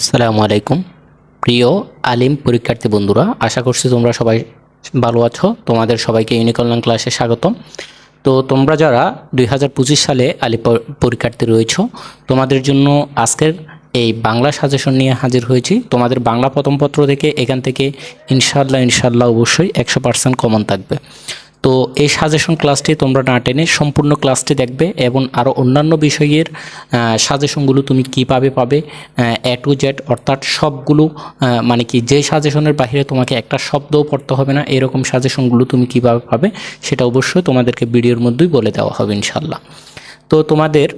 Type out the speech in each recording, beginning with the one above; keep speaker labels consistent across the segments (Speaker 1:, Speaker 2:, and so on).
Speaker 1: আসসালামু আলাইকুম। প্রিয় আলিম পরীক্ষার্থী বন্ধুরা, আশা করছি তোমরা সবাই ভালো আছো। তোমাদের সবাইকে ইউনিকল্যাণ ক্লাসে স্বাগতম। তো তোমরা যারা দুই হাজার পঁচিশ সালে আলিম পরীক্ষার্থী রয়েছো, তোমাদের জন্য আজকের এই বাংলা সাজেশন নিয়ে হাজির হয়েছি। তোমাদের বাংলা প্রথম পত্র থেকে এখান থেকে ইনশাল্লাহ ইনশাল্লাহ অবশ্যই একশো পার্সেন্ট কমন থাকবে। তো এই সাজেশন ক্লাসটি তোমরা না টেনে সম্পূর্ণ ক্লাসটি দেখবে এবং আরও অন্যান্য বিষয়ের সাজেশনগুলো তুমি কীভাবে পাবে এ টু জেড অর্থাৎ সবগুলো মানে কি যে সাজেশনের বাইরে তোমাকে একটা শব্দও পড়তে হবে না, এরকম সাজেশনগুলো তুমি কীভাবে পাবে সেটা অবশ্যই তোমাদেরকে ভিডিওর মধ্যেই বলে দেওয়া হবে ইনশাল্লাহ তো তোমাদের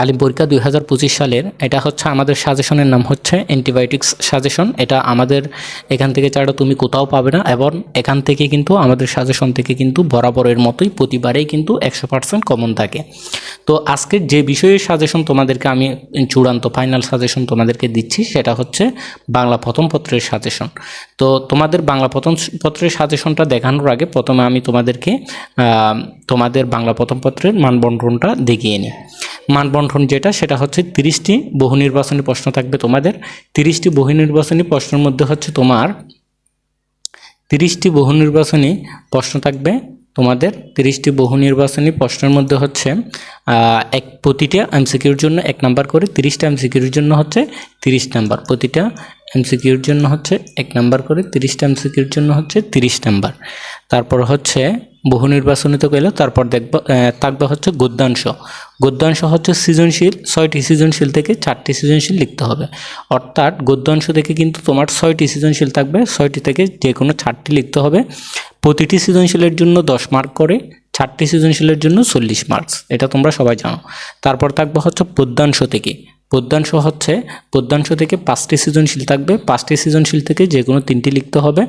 Speaker 1: আলিম পরীক্ষা দুই হাজার পঁচিশ সালের। এটা হচ্ছে আমাদের সাজেশনের নাম হচ্ছে অ্যান্টিবায়োটিক্স সাজেশন। এটা আমাদের এখান থেকে ছাড়া তুমি কোথাও পাবে না এবং এখান থেকে কিন্তু আমাদের সাজেশন থেকে কিন্তু বরাবরের মতোই প্রতিবারেই কিন্তু একশো পার্সেন্ট কমন থাকে। তো আজকের যে বিষয়ে সাজেশন তোমাদেরকে আমি চূড়ান্ত ফাইনাল সাজেশন তোমাদেরকে দিচ্ছি সেটা হচ্ছে বাংলা প্রথম পত্রের সাজেশন। তো তোমাদের বাংলা প্রথম পত্রের সাজেশনটা দেখানোর আগে প্রথমে আমি তোমাদেরকে তোমাদের বাংলা প্রথম পত্রের মানবন্টনটা দেখিয়ে নিই। মানবন্টন যেটা, সেটা হচ্ছে তিরিশটি বহু নির্বাচনী প্রশ্ন থাকবে তোমাদের। তিরিশটি বহু নির্বাচনী প্রশ্নের মধ্যে হচ্ছে তোমার তিরিশটি বহু নির্বাচনী প্রশ্ন থাকবে তোমাদের। তিরিশটি বহু নির্বাচনী প্রশ্নের মধ্যে হচ্ছে এক প্রতিটা এমসিকিউর জন্য এক নাম্বার করে তিরিশটা এমসিকিউর জন্য হচ্ছে তিরিশ নাম্বার। প্রতিটা এমসিকিউর জন্য হচ্ছে এক নাম্বার করে তিরিশটা এমসিকিউর জন্য হচ্ছে তিরিশ নাম্বার। তারপর হচ্ছে বহু নির্বাচনীতে গেলে, তারপর দেখব থাকবে হচ্ছে গদ্যাংশ গদ্যাংশ হচ্ছে সৃজনশীল, ছয়টি সৃজনশীল থেকে চারটি সৃজনশীল লিখতে হবে। অর্থাৎ গদ্যাংশ থেকে কিন্তু তোমার ছয়টি সৃজনশীল থাকবে, ছয়টি থেকে যে কোনো চারটি লিখতে হবে। প্রতিটি সৃজনশীলের জন্য দশ মার্ক করে, চারটি সৃজনশীলের জন্য চল্লিশ মার্কস, এটা তোমরা সবাই জানো। তারপর থাকবে হচ্ছে পদ্যাংশ থেকে। পদ্যাংশ হচ্ছে পদ্যাংশ থেকে পাঁচটি সৃজনশীল থাকবে। পাঁচটি সৃজনশীল থেকে যে কোনো তিনটি লিখতে হবে।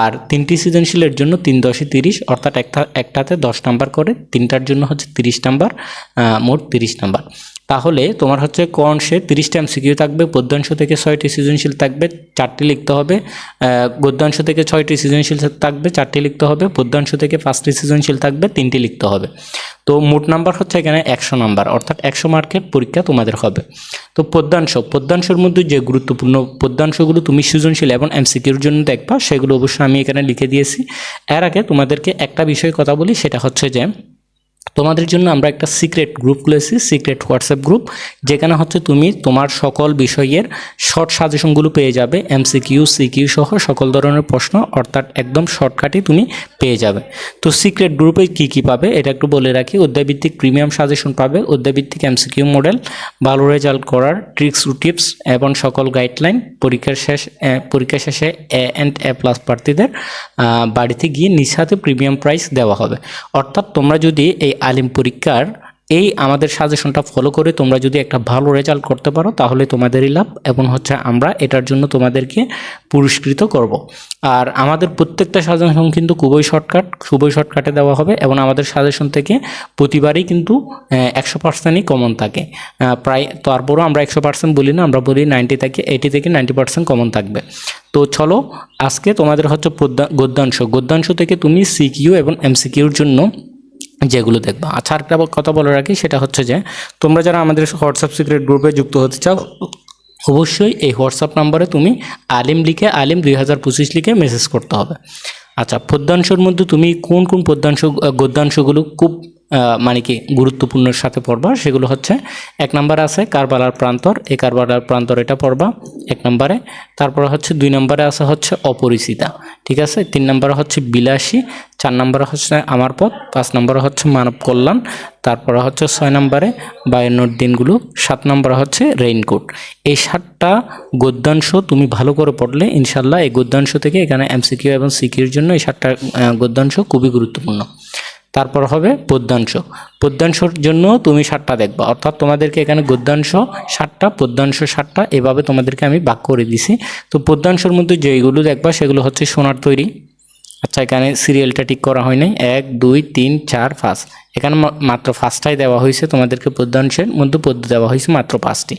Speaker 1: আর তিনটি সৃজনশীলের জন্য তিন দশে তিরিশ, অর্থাৎ একটা, একটাতে দশ নাম্বার করে। তিনটার জন্য হচ্ছে তিরিশ নাম্বার মোট তিরিশ নাম্বার। তাহলে তোমার হচ্ছে ক অংশে তিরিশটা এমসিকিউ থাকবে পদ্যাংশ থেকে ছয়টি সৃজনশীল থাকবে, চারটি লিখতে হবে গদ্যাংশ থেকে ছয়টি সৃজনশীল থাকবে, চারটি লিখতে হবে পদ্যাংশ থেকে পাঁচটি সৃজনশীল থাকবে, তিনটি লিখতে হবে। তো মোট নাম্বার হচ্ছে এখানে একশো নাম্বার, অর্থাৎ একশো মার্কের পরীক্ষা তোমাদের হবে। তো পদ্যাংশ, পদ্যাংশের মধ্যে যে গুরুত্বপূর্ণ পদ্যাংশগুলো তুমি সৃজনশীল এবং এমসিকিউর জন্য দেখবা, সেগুলো অবশ্যই আমি এখানে লিখে দিয়েছি। এর আগে তোমাদেরকে একটা বিষয়ে কথা বলি, সেটা হচ্ছে যে তোমাদের জন্য আমরা একটা সিক্রেট গ্রুপ খুলেছি সিক্রেট হোয়াটসঅ্যাপ গ্রুপ যেখানে হচ্ছে তুমি তোমার সকল বিষয়ের শর্ট সাজেশনগুলো পেয়ে যাবে এমসিকিউ সিকিউ সহ সকল ধরনের প্রশ্ন, অর্থাৎ একদম শর্টকাটে তুমি পেয়ে যাবে। তো সিক্রেট গ্রুপে কি কি পাবে, এটা একটু বলে রাখি। অধ্যায়ভিত্তিক প্রিমিয়াম সাজেশন পাবে অধ্যায়ভিত্তিক এমসিকিউ মডেল ভালো রেজাল্ট করার ট্রিক্স টিপস এবং সকল গাইডলাইন পরীক্ষার শেষ পরীক্ষা শেষে এ অ্যান্ড এ প্লাস প্রার্থীদের বাড়িতে গিয়ে নিজ হাতে প্রিমিয়াম প্রাইস দেওয়া হবে। অর্থাৎ তোমরা যদি এই আলিম পরীক্ষার এই আমাদের সাজেশনটা ফলো করে তোমরা যদি একটা ভালো রেজাল্ট করতে পারো, তাহলে তোমাদেরই লাভ এবং হচ্ছে আমরা এটার জন্য তোমাদেরকে পুরস্কৃত করব। আর আমাদের প্রত্যেকটা সাজেশন কিন্তু খুবই শর্টকাট খুবই শর্টকাটে দেওয়া হবে এবং আমাদের সাজেশন থেকে প্রতিবারই কিন্তু একশো পার্সেন্টই কমন থাকে। প্রায় তারপরও আমরা একশো পার্সেন্ট বলি না, আমরা বলি নাইনটি থেকে এইটি থেকে নাইনটি পার্সেন্ট কমন থাকবে। তো চলো, আজকে তোমাদের হচ্ছে গদ্যাংশ। গদ্যাংশ থেকে তুমি সিকিউ এবং এমসিকিউর জন্য যেগুলো দেখবা। আচ্ছা আরেকটা কথা বলে রাখি, সেটা হচ্ছে যে, তোমরা যারা আমাদের হোয়াটসঅ্যাপ সিক্রেট গ্রুপে যুক্ত হতে চাও, অবশ্যই এই হোয়াটসঅ্যাপ নাম্বারে তুমি আলিম লিখে, আলিম দুই হাজার পঁচিশ লিখে মেসেজ করতে হবে। আচ্ছা পদ্যাংশর মধ্যে তুমি কোন কোন পদ্যাংশ গদ্যাংশগুলো খুব মানে কি গুরুত্বপূর্ণের সাথে পড়বা, সেগুলো হচ্ছে, এক নম্বরে আছে কারবালার প্রান্তর, এই কারবালার প্রান্তর এটা পড়বা, এক নম্বরে। তারপরে হচ্ছে, দুই নম্বরে আছে হচ্ছে অপরিচিতা, ঠিক আছে? তিন নম্বরে হচ্ছে বিলাসী, চার নম্বরে হচ্ছে আমার পথ, পাঁচ নম্বরে হচ্ছে মানব কল্যাণ, তারপরে হচ্ছে ছয় নম্বরে বায়ান্নর দিনগুলো, সাত নম্বরে হচ্ছে রেইনকোট এই সাতটা গদ্যাংশ তুমি ভালো করে পড়লে, ইনশাল্লাহ এই গদ্যাংশ থেকে এখানে এমসিকিউ এবং সিকিউর জন্য এই সাতটা গদ্যাংশ খুবই গুরুত্বপূর্ণ। তারপর হবে পদ্যাংশ পদ্যাংশর জন্য তুমি সাতটা দেখবা। অর্থাৎ তোমাদেরকে এখানে গদ্যাংশ সাতটা পদ্যাংশ সাতটা, এভাবে তোমাদেরকে আমি বাক করে দিছি। তো পদ্যাংশর মধ্যে যেইগুলো দেখবা, সেগুলো হচ্ছে সোনার তৈরি। আচ্ছা এখানে সিরিয়ালটা ঠিক করা হয় নাই। এক, দুই, তিন, চার, পাঁচ। এখানে মাত্র পাঁচটাই দেওয়া হয়েছে। তোমাদেরকে পদ্যাংশের মধ্যে পদ্য দেওয়া হয়েছে মাত্র পাঁচটি।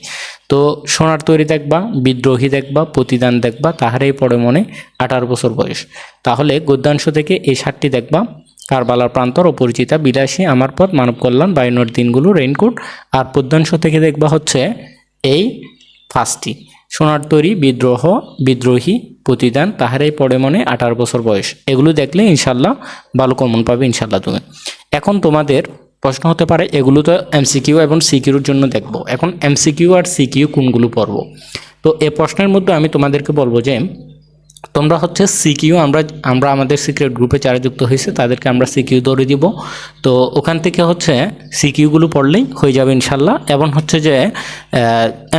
Speaker 1: তো সোনার তৈরি দেখবা, বিদ্রোহী দেখবা, প্রতিদান দেখবা, তাহারেই পড়ে মনে আঠারো বছর বয়স। তাহলে গদ্যাংশ থেকে এই সাতটি দেখবা। কারবালার প্রান্তর অপরিচিতা বিলাসী আমার পথ মানব কল্যাণ বায়ুনোর দিনগুলো রেইনকোট আর পদ্যাংশ থেকে দেখবা হচ্ছে এই পাঁচটি সোনার তৈরি, বিদ্রোহ, বিদ্রোহী প্রতিদান তাহারাই পড়ে মনে আঠারো বছর বয়স। এগুলো দেখলে ইনশাল্লাহ ভালো কমন পাবে ইনশাল্লাহ তুমি। এখন তোমাদের প্রশ্ন হতে পারে, এগুলো তো এমসিকিউ এবং সিকিউর জন্য দেখব। এখন এমসিকিউ আর সিকিউ কোনগুলো পড়ব? তো এ প্রশ্নের মধ্যে আমি তোমাদেরকে বলব যে তোমরা হচ্ছে সিকিউ, আমরা আমরা আমাদের সিক্রেট গ্রুপে যারা যুক্ত হয়েছে, তাদেরকে আমরা সিকিউ ধরে দিব। তো ওখান থেকে হচ্ছে সিকিউগুলো পড়লেই হয়ে যাবে ইনশাল্লাহ। এবং হচ্ছে যে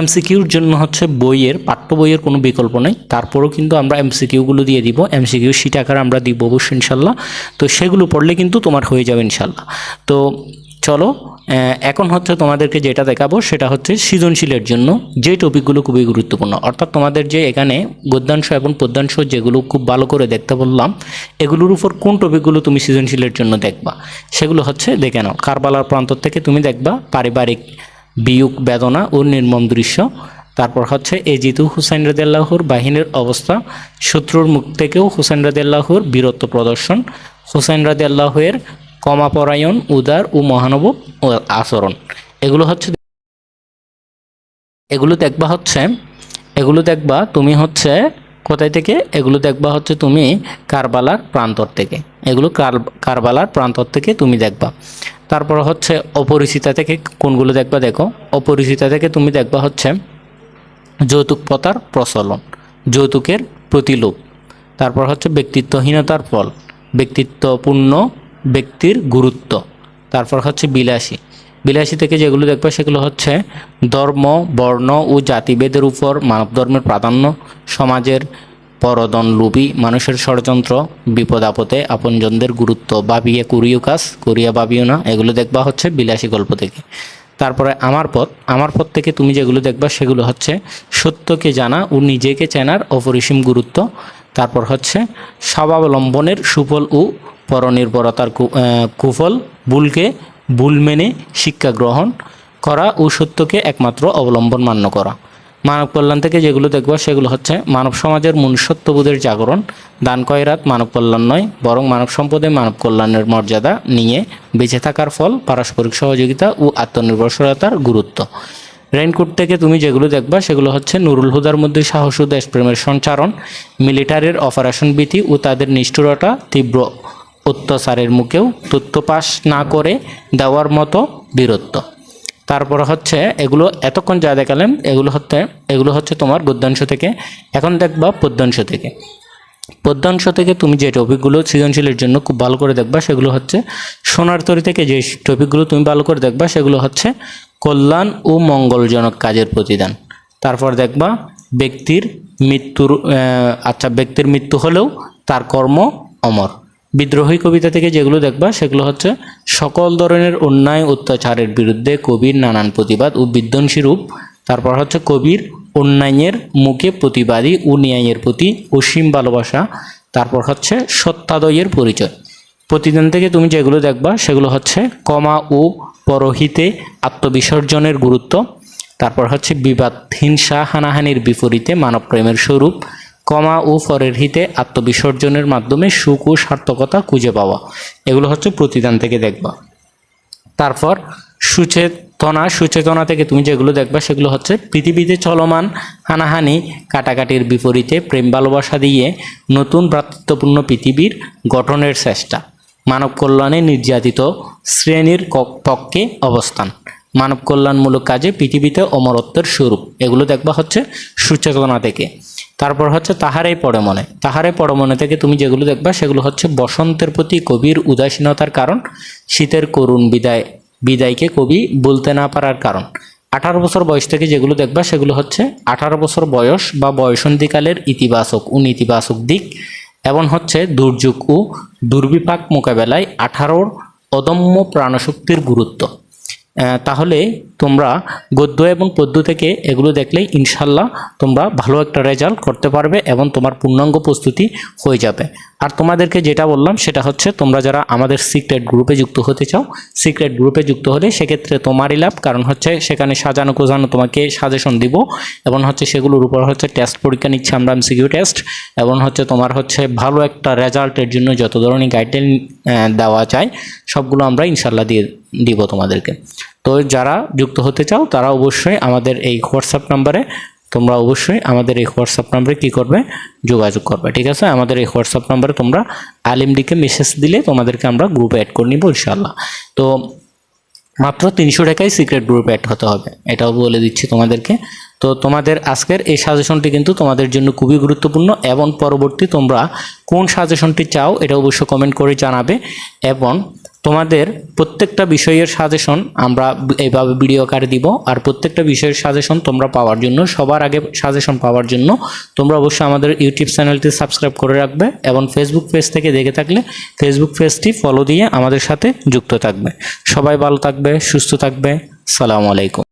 Speaker 1: এমসিকিউর জন্য হচ্ছে বইয়ের, পাঠ্য বইয়ের কোনো বিকল্প নেই। তারপরেও কিন্তু আমরা এমসিকিউগুলো দিয়ে দিব। এমসিকিউ সিট আকার আমরা দিব অবশ্যই ইনশাল্লাহ। তো সেগুলো পড়লে কিন্তু তোমার হয়ে যাবে ইনশাল্লাহ। তো চলো এখন হচ্ছে তোমাদেরকে যেটা দেখাবো সেটা হচ্ছে সৃজনশীলের জন্য যে টপিকগুলো খুবই গুরুত্বপূর্ণ। অর্থাৎ তোমাদের যে এখানে গদ্যাংশ এবং পদ্যাংশ যেগুলো খুব ভালো করে দেখতে বললাম, এগুলোর উপর কোন টপিকগুলো তুমি সৃজনশীলের জন্য দেখবা? সেগুলো হচ্ছে, দেখে নাও, কারবালার প্রান্তর থেকে তুমি দেখবা পারিবারিক বিয়োগ, বেদনা ও নির্মম দৃশ্য। তারপর হচ্ছে এই জিতু হুসাইন রাদিয়াল্লাহুর বাহিনীর অবস্থা। শত্রুর মুখ থেকেও হুসাইন রাদিয়াল্লাহুর বীরত্ব প্রদর্শন। হুসাইন রাদিয়াল্লাহুয়ের কমাপরায়ণ, উদার ও মহানব আচরণ। এগুলো হচ্ছে এগুলো দেখবা হচ্ছে, এগুলো দেখবা তুমি হচ্ছে কোথায় থেকে? এগুলো দেখবা হচ্ছে তুমি কারবালার প্রান্তর থেকে। এগুলো কার কারবালার প্রান্তর থেকে তুমি দেখবা। তারপর হচ্ছে অপরিচিতা থেকে কোনগুলো দেখবা? দেখো, অপরিচিতা থেকে তুমি দেখবা হচ্ছে যৌতুক প্রথার প্রচলন, যৌতুকের প্রতিলোভ। তারপর হচ্ছে ব্যক্তিত্বহীনতার ফল, ব্যক্তিত্বপূর্ণ ব্যক্তির গুরুত্ব। তারপর হচ্ছে বিলাসী। বিলাসী থেকে যেগুলো দেখবে সেগুলো হচ্ছে ধর্ম, বর্ণ ও জাতিভেদের উপর মানব ধর্মের প্রাধান্য, সমাজের পরদন লোভী মানুষের ষড়যন্ত্র, বিপদ আপদে আপনজনদের গুরুত্ব, ভাবিয়ে কুরিও কাজ, করিয়া ভাবিও না, এগুলো দেখবা হচ্ছে বিলাসী গল্প থেকে। তারপরে আমার পথ আমার পথ থেকে তুমি যেগুলো দেখবা সেগুলো হচ্ছে সত্যকে জানা ও নিজেকে চেনার অপরিসীম গুরুত্ব। তারপর হচ্ছে স্বাবলম্বনের সুফল ও পরনির্ভরতার কুফল ভুলকে ভুল মেনে শিক্ষা গ্রহণ করা ও সত্যকে একমাত্র অবলম্বন মান্য করা। মানব কল্যাণ থেকে যেগুলো দেখবা সেগুলো হচ্ছে মানব সমাজের মনুষ্যত্ববোধের জাগরণ, দান কয়রাত মানব কল্যাণ নয়, বরং মানব সম্পদে মানব কল্যাণের মর্যাদা নিয়ে বেঁচে থাকার ফল, পারস্পরিক সহযোগিতা ও আত্মনির্ভরশীলতার গুরুত্ব। রেইনকোট থেকে তুমি যেগুলো দেখবা, সেগুলো হচ্ছে নুরুল হুদার মধ্যে সাহস ও দেশপ্রেমের সঞ্চারণ, মিলিটারির অপারেশন ভীতি ও তাদের নিষ্ঠুরতা, তীব্র অত্যাচারের মুখেও তথ্য পাস না করে দেওয়ার মতো বীরত্ব। তারপর হচ্ছে, এগুলো এতক্ষণ যা দেখালাম, এগুলো হচ্ছে এগুলো হচ্ছে তোমার গদ্যাংশ থেকে। এখন দেখবা পদ্যাংশ থেকে। পদ্যাংশ থেকে তুমি যে টপিকগুলো সৃজনশীলের জন্য খুব ভালো করে দেখবা, সেগুলো হচ্ছে সোনার তরি থেকে যে টপিকগুলো তুমি ভালো করে দেখবা, সেগুলো হচ্ছে কল্যাণ ও মঙ্গলজনক কাজের প্রতিদান। তারপর দেখবা ব্যক্তির মৃত্যুর আচ্ছা ব্যক্তির মৃত্যু হলেও তার কর্ম অমর। বিদ্রোহী কবিতা থেকে যেগুলো দেখবা, সেগুলো হচ্ছে সকল ধরনের অন্যায়, অত্যাচারের বিরুদ্ধে কবির নানান প্রতিবাদ ও বিধ্বংসী রূপ। তারপর হচ্ছে কবির অন্যায়ের মুখে প্রতিবাদী ও ন্যায়ের প্রতি অসীম ভালোবাসা। তারপর হচ্ছে সত্যাদয়ের পরিচয়। প্রতিদিন থেকে তুমি যেগুলো দেখবা, সেগুলো হচ্ছে কমা ও পরহিতে আত্মবিসর্জনের গুরুত্ব, তারপর হচ্ছে বিবাদ, হিংসা, হানাহানির বিপরীতে মানবপ্রেমের স্বরূপ, কমা ও পরের হিতে আত্মবিসর্জনের মাধ্যমে সুখ ও সার্থকতা খুঁজে পাওয়া। এগুলো হচ্ছে প্রতিদান থেকে দেখবা। তারপর সুচেতনা সুচেতনা থেকে তুমি যেগুলো দেখবা সেগুলো হচ্ছে পৃথিবীতে চলমান হানাহানি, কাটাকাটির বিপরীতে প্রেম ভালোবাসা দিয়ে নতুন ভ্রাতৃত্বপূর্ণ পৃথিবীর গঠনের চেষ্টা। মানব কল্যাণে নির্যাতিত শ্রেণির পক্ষে অবস্থান। মানব কল্যাণমূলক কাজে পৃথিবীতে অমরত্বের স্বরূপ। এগুলো দেখবা হচ্ছে সুচেতনা থেকে। তারপর হচ্ছে তাহারাই পড়ে মনে তাহারাই পড়ে মনে থেকে তুমি যেগুলো দেখবা, সেগুলো হচ্ছে বসন্তের প্রতি কবির উদাসীনতার কারণ, শীতের করুণ বিদায়, বিদায়কে কবি বলতে না পারার কারণ। আঠারো বছর বয়স থেকে যেগুলো দেখবা, সেগুলো হচ্ছে আঠারো বছর বয়স বা বয়সন্ধিকালের ইতিবাচক ও দিক। এবং হচ্ছে দুর্যোগ ও দুর্বিপাক মোকাবেলায় আঠারোর অদম্য প্রাণশক্তির গুরুত্ব। তাহলে তোমরা গদ্য এবং পদ্য থেকে এগুলো দেখলেই ইনশাল্লাহ তোমরা ভালো একটা রেজাল্ট করতে পারবে এবং তোমার পূর্ণাঙ্গ প্রস্তুতি হয়ে যাবে। আর তোমাদেরকে যেটা বললাম সেটা হচ্ছে তোমরা যারা আমাদের সিক্রেট গ্রুপে যুক্ত হতে চাও সিক্রেট গ্রুপে যুক্ত হলে সেক্ষেত্রে তোমারই লাভ, কারণ হচ্ছে সেখানে সাজানো গোজানো তোমাকে সাজেশন দিব এবং হচ্ছে সেগুলোর উপর হচ্ছে টেস্ট পরীক্ষা নিচ্ছে আমরা এমসিকিউ টেস্ট এবং হচ্ছে তোমার হচ্ছে ভালো একটা রেজাল্টের জন্য যত ধরনের গাইডলাইন দেওয়া যায়, সবগুলো আমরা ইনশাল্লাহ দিয়ে দিব তোমাদেরকে। তো যারা যুক্ত হতে চাও, তারা অবশ্যই আমাদের এই হোয়াটসঅ্যাপ নাম্বারে তোমরা অবশ্যই আমাদের এই হোয়াটসঅ্যাপ নাম্বারে কী করবে? যোগাযোগ করবে, ঠিক আছে? আমাদের এই হোয়াটসঅ্যাপ নাম্বারে তোমরা আলিমডিকে মেসেজ দিলে তোমাদেরকে আমরা গ্রুপে অ্যাড করে নিব ইনশাল্লাহ তো মাত্র তিনশো টাকায় সিক্রেট গ্রুপে অ্যাড হতে হবে, এটাও বলে দিচ্ছি তোমাদেরকে। তো তোমাদের আজকের এই সাজেশনটি কিন্তু তোমাদের জন্য খুবই গুরুত্বপূর্ণ এবং পরবর্তী তোমরা কোন সাজেশনটি চাও, এটা অবশ্যই কমেন্ট করে জানাবে। এবং তোমাদের প্রত্যেকটা বিষয়ের সাজেশন আমরা এইভাবে ভিডিও আকারে দিব। আর প্রত্যেকটা বিষয়ের সাজেশন তোমরা পাওয়ার জন্য, সবার আগে সাজেশন পাওয়ার জন্য তোমরা অবশ্যই আমাদের ইউটিউব চ্যানেলটি সাবস্ক্রাইব করে রাখবে এবং ফেসবুক পেজ থেকে দেখে থাকলে ফেসবুক পেজটি ফলো দিয়ে আমাদের সাথে যুক্ত থাকবে। সবাই ভালো থাকবে, সুস্থ থাকবে। সালামু আলাইকুম।